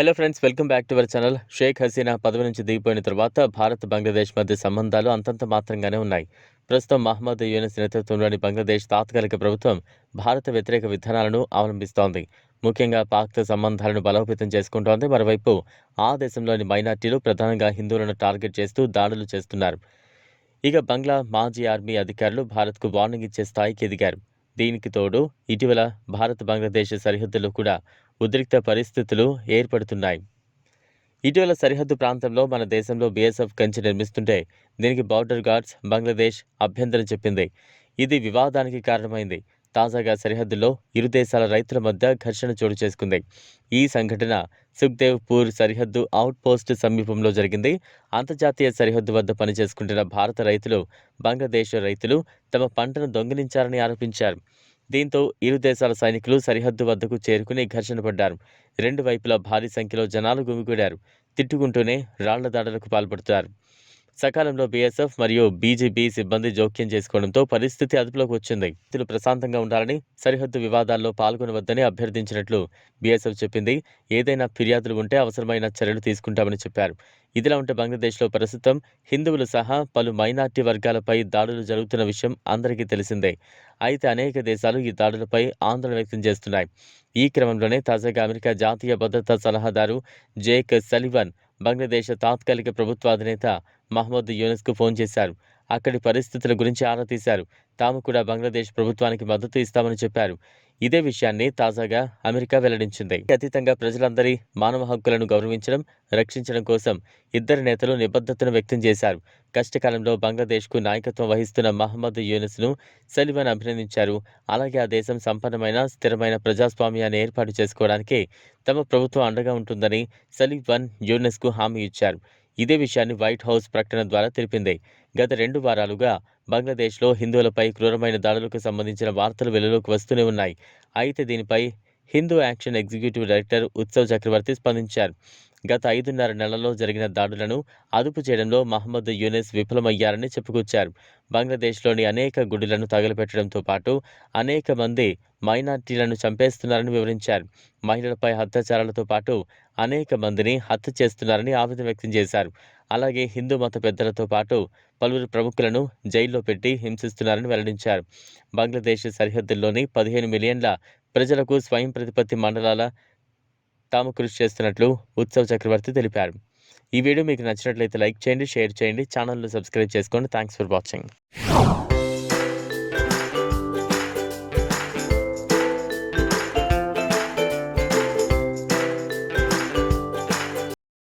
Hello friends welcome back to our channel Sheikh Hasina పదవి నుంచి దిగిపోయిన తర్వాత భారత్ బంగ్లాదేశ్ మధ్య సంబంధాలు అంతంత మాత్రంగానే ఉన్నాయి. ప్రస్తుతం మహమ్మద్ యూనస్ నేతృత్వంలోని బంగ్లాదేశ్ తాత్కాలిక ప్రభుత్వం భారత వ్యతిరేక విధానాలను అవలంబిస్తోంది. ముఖ్యంగా పాక్తో సంబంధాలను బలోపేతం చేసుకుంటోంది. మరోవైపు ఆ దేశంలోని మైనార్టీలు ప్రధానంగా హిందువులను టార్గెట్ చేస్తూ దాడులు చేస్తున్నారు. ఇక బంగ్లా మాజీ ఆర్మీ అధికారులు భారత్కు వార్నింగ్ ఇచ్చే స్థాయికి ఎదిగారు. దీనికి తోడు ఇటీవల భారత్ బంగ్లాదేశ్ సరిహద్దులో కూడా ఉద్రిక్త పరిస్థితులు ఏర్పడుతున్నాయి. ఇటీవల సరిహద్దు ప్రాంతంలో మన దేశంలో బీఎస్ఎఫ్ కంచె నిర్మిస్తుంటే దీనికి బార్డర్ గార్డ్స్ బంగ్లాదేశ్ అభ్యంతరం చెప్పింది. ఇది వివాదానికి కారణమైంది. తాజాగా సరిహద్దులో ఇరు దేశాల రైతుల మధ్య ఘర్షణ చోటు చేసుకుంది. ఈ సంఘటన సుఖ్దేవ్పూర్ సరిహద్దు అవుట్ పోస్ట్ సమీపంలో జరిగింది. అంతర్జాతీయ సరిహద్దు వద్ద పనిచేసుకుంటున్న భారత రైతులు బంగ్లాదేశ్ రైతులు తమ పంటను దొంగిలించారని ఆరోపించారు. దీంతో ఇరు దేశాల సైనికులు సరిహద్దు వద్దకు చేరుకుని ఘర్షణ పడ్డారు. రెండు వైపులా భారీ సంఖ్యలో జనాలు గుమిగూడారు. తిట్టుకుంటూనే రాళ్ళ దాడులకు పాల్పడుతారు సకాలంలో బీఎస్ఎఫ్ మరియు బీజేపీ సిబ్బంది జోక్యం చేసుకోవడంతో పరిస్థితి అదుపులోకి వచ్చింది. రైతులు ప్రశాంతంగా ఉండాలని సరిహద్దు వివాదాల్లో పాల్గొనవద్దని అభ్యర్థించినట్లు బీఎస్ఎఫ్ చెప్పింది. ఏదైనా ఫిర్యాదులు ఉంటే అవసరమైన చర్యలు తీసుకుంటామని చెప్పారు. ఇదిలా ఉంటే బంగ్లాదేశ్లో ప్రస్తుతం హిందువులు సహా పలు మైనార్టీ వర్గాలపై దాడులు జరుగుతున్న విషయం అందరికీ తెలిసిందే. అయితే అనేక దేశాలు ఈ దాడులపై ఆందోళన వ్యక్తం చేస్తున్నాయి. ఈ క్రమంలోనే తాజాగా అమెరికా జాతీయ భద్రతా సలహాదారు జేక్ సలివన్ బంగ్లాదేశ్ తాత్కాలిక ప్రభుత్వ అధినేత మహమ్మద్ యూనస్కు ఫోన్ చేశారు. అక్కడి పరిస్థితుల గురించి ఆరా తీశారు. తాము కూడా బంగ్లాదేశ్ ప్రభుత్వానికి మద్దతు ఇస్తామని చెప్పారు. ఇదే విషయాన్ని తాజాగా అమెరికా వెల్లడించింది. అతీతంగా ప్రజలందరి మానవ హక్కులను గౌరవించడం రక్షించడం కోసం ఇద్దరు నేతలు నిబద్ధతను వ్యక్తం చేశారు. కష్టకాలంలో బంగ్లాదేశ్కు నాయకత్వం వహిస్తున్న మహమ్మద్ యూనిస్ను సలివన్ అభినందించారు. అలాగే ఆ దేశం సంపన్నమైన స్థిరమైన ప్రజాస్వామ్యాన్ని ఏర్పాటు చేసుకోవడానికి తమ ప్రభుత్వం అండగా ఉంటుందని సలివన్ యూనిస్కు హామీ ఇచ్చారు. ఇదే విషయాన్ని వైట్ హౌస్ ప్రకటన ద్వారా తెలిపింది. గత రెండు వారాలుగా బంగ్లాదేశ్లో హిందువులపై క్రూరమైన దాడులకు సంబంధించిన వార్తలు వెలుగులోకి వస్తూనే ఉన్నాయి. అయితే దీనిపై Hindu action executive director Utsav Chakraborty స్పందించారు. గత ఐదున్నర నెలల్లో జరిగిన దాడులను అదుపు చేయడంలో మహమ్మద్ యూనెస్ విఫలమయ్యారని చెప్పుకొచ్చారు. బంగ్లాదేశ్లోని అనేక గుడిలను తగలపెట్టడంతో పాటు అనేక మంది మైనార్టీలను చంపేస్తున్నారని వివరించారు. మహిళలపై అత్యాచారాలతో పాటు అనేక మందిని హత్య చేస్తున్నారని ఆవేదన వ్యక్తం చేశారు. అలాగే హిందూ మత పెద్దలతో పాటు పలువురు ప్రముఖులను జైల్లో పెట్టి హింసిస్తున్నారని వెల్లడించారు. బంగ్లాదేశ్ సరిహద్దుల్లోని పదిహేను మిలియన్ల ప్రజలకు స్వయం ప్రతిపత్తి మండలాల తాము కృషి చేస్తున్నట్లు ఉత్సవ్ చక్రవర్తి తెలిపారు. ఈ వీడియో మీకు నచ్చినట్లయితే లైక్ చేయండి షేర్ చేయండి ఛానల్ను సబ్స్క్రైబ్ చేసుకోండి. Thanks for watching.